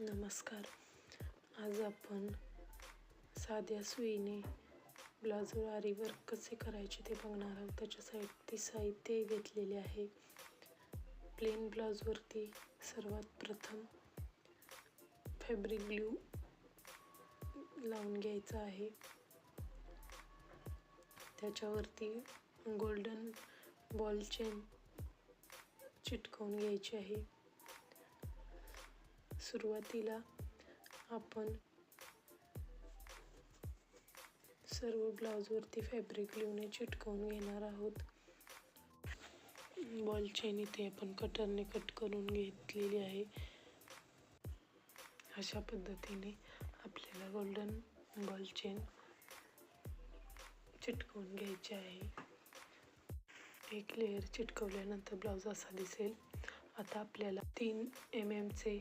नमस्कार. आज आपण साध्या सुईने ब्लाऊजवर आरी वर्क कसे करायचे ते बघणार आहोत. त्याच्यासाठी साहित्य घेतलेले आहे. प्लेन ब्लाऊजवरती सर्वात प्रथम फॅब्रिक ग्लू लावून घ्यायचा आहे. त्याच्यावरती गोल्डन बॉल चेन चिटकवून घ्यायची आहे. सुरुवातीला आपण सर्व ब्लाऊजवरती फॅब्रिक लिहून चिटकवून घेणार आहोत. बॉल चेन इथे आपण कटरने कट करून घेतलेली आहे. अशा पद्धतीने आपल्याला गोल्डन बॉल चेन चिटकवून घ्यायची आहे. एक लेअर चिटकवल्यानंतर ब्लाऊज असा दिसेल. आता आपल्याला तीन एम एमचे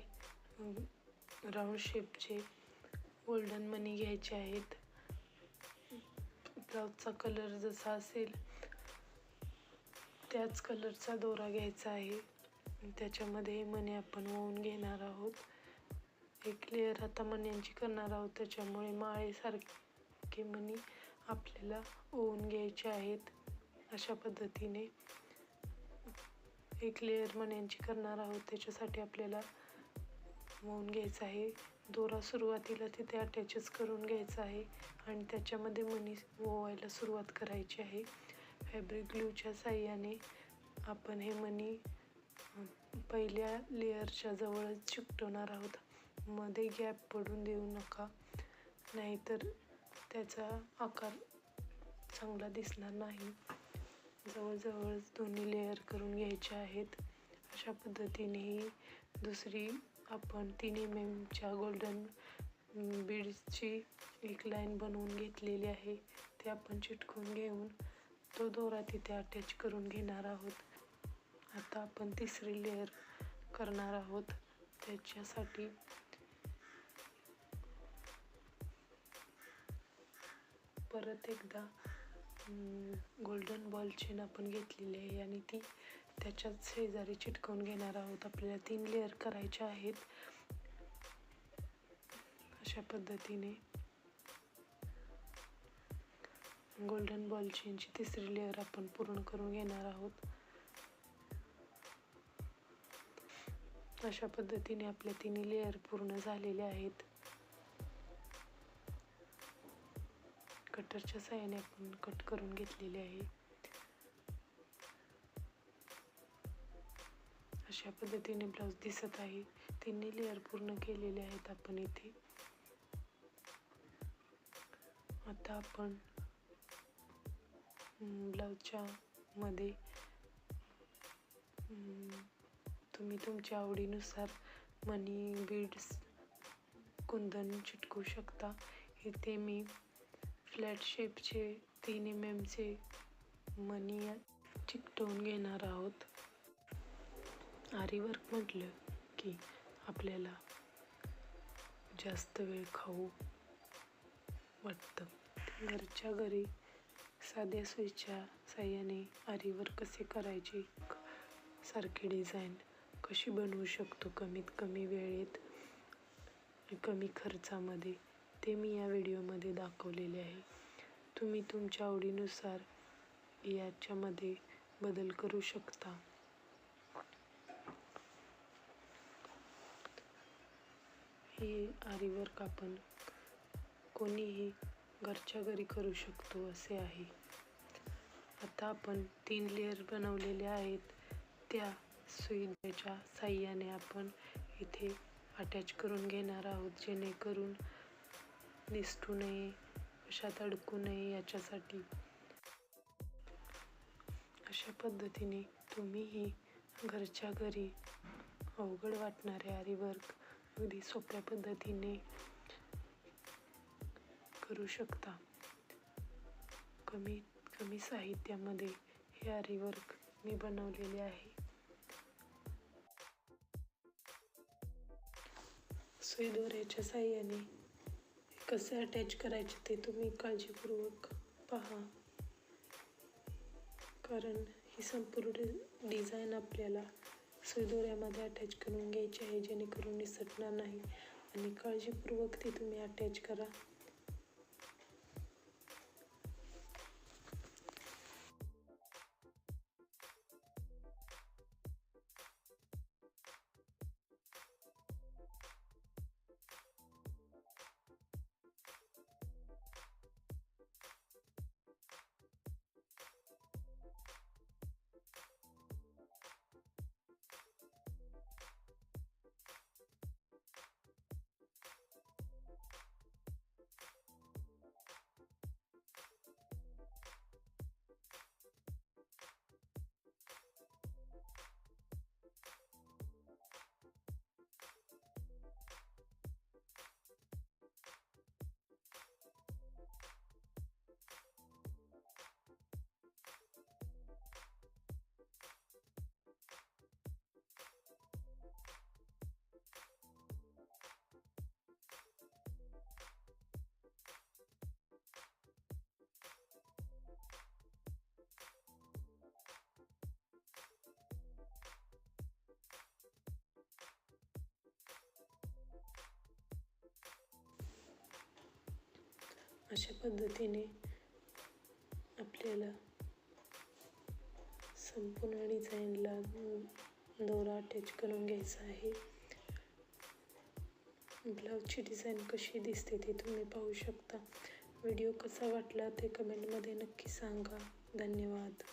राऊंड शेपचे गोल्डन मनी घ्यायचे आहेत. ब्लाऊजचा कलर जसा असेल त्याच कलरचा दोरा घ्यायचा आहे. त्याच्यामध्ये मणी आपण ओवून घेणार आहोत. एक लेअर आता मण्यांची करणार आहोत त्याच्यामुळे माळेसारखे मणी आपल्याला ओवून घ्यायचे आहेत. अशा पद्धतीने एक लेअर मण्यांची करणार आहोत. त्याच्यासाठी आपल्याला वाहून घ्यायचा आहे. दोरा सुरुवातीला तिथे अटॅचच करून घ्यायचा आहे आणि त्याच्यामध्ये मनी ओवायला सुरुवात करायची आहे. फॅब्रिक ग्लूच्या साह्याने आपण हे मनी पहिल्या लेअरच्या जवळच चिकटवणार आहोत. मध्ये गॅप पडून देऊ नका. नाहीतर त्याचा आकार चांगला दिसणार नाही. जवळजवळच दोन्ही लेअर करून घ्यायचे आहेत. अशा पद्धतीने ही दुसरी आपण तीन एम एमच्या गोल्डन बीड्सची एक लाईन बनवून घेतलेली आहे. ते आपण चिटकून घेऊन तो दोरा तिथे अटॅच करून घेणार आहोत. आता आपण तिसरी लेअर करणार आहोत. त्याच्यासाठी परत एकदा गोल्डन बॉल चेन आपण घेतलेली आहे आणि ती त्याच्यात शेजारी चिटकवून घेणार आहोत. आपल्याला तीन लेअर करायचे आहेत. अशा पद्धतीने. गोल्डन बॉल चेनची तिसरी लेअर आपण पूर्ण करून घेणार आहोत. अशा पद्धतीने आपल्या तिन्ही लेअर पूर्ण झालेले आहेत. कटरच्या साह्याने आपण कट करून घेतलेले आहे. अशा पद्धतीने ब्लाऊज दिसत आहे. तिन्ही लेअर पूर्ण केलेले आहेत आपण इथे. आता आपण ब्लाऊजच्या मध्ये तुम्ही तुमच्या आवडीनुसार मनी बीड्स कुंदन चिटकू शकता. इथे मी फ्लॅट शेपचे तीन एम एमचे मनी चिकटवून घेणार आहोत. आरीवर्क म्हटलं की आपल्याला जास्त वेळ खाऊ वाटतं. घरच्या घरी साध्या सुईच्या साह्याने आरीवर कसे करायचे? सारखी डिझाईन कशी बनवू शकतो कमीत कमी वेळेत? कमी खर्चामध्ये. ते मी या व्हिडिओमध्ये दाखवलेले आहे. तुम्ही तुमच्या आवडीनुसार याच्यामध्ये बदल करू शकता. हे आरीवर आपण कोणीही घरच्या घरी करू शकतो असे आहे. आता आपण तीन लेअर बनवलेले आहेत. त्या सुईच्या साह्याने आपण इथे अटॅच करून घेणार आहोत जेणेकरून निसटू नये अशात अडकू नये याच्यासाठी. अशा पद्धतीने तुम्हीही घरच्या घरी अवघड वाटणारे आरीवर्क अगदी सोप्या पद्धतीने करू शकता. कमी कमी साहित्यामध्ये हे आरीवर्क मी बनवलेले आहे. सुई दोऱ्याच्या साह्याने कसे अटॅच करायचे ते तुम्ही काळजीपूर्वक पहा. कारण ही संपूर्ण डिझाईन आपल्याला सुईदोऱ्यामध्ये अटॅच करून घ्यायची आहे जेणेकरून निसटणार नाही. आणि काळजीपूर्वक ती तुम्ही अटॅच करा. अशा पद्धतीने आपल्याला संपूर्ण डिझाईनला दोरा अटॅच करून घ्यायचा आहे. ब्लाऊजची डिझाईन कशी दिसते ते तुम्ही पाहू शकता. व्हिडिओ कसा वाटला ते कमेंटमध्ये नक्की सांगा. धन्यवाद.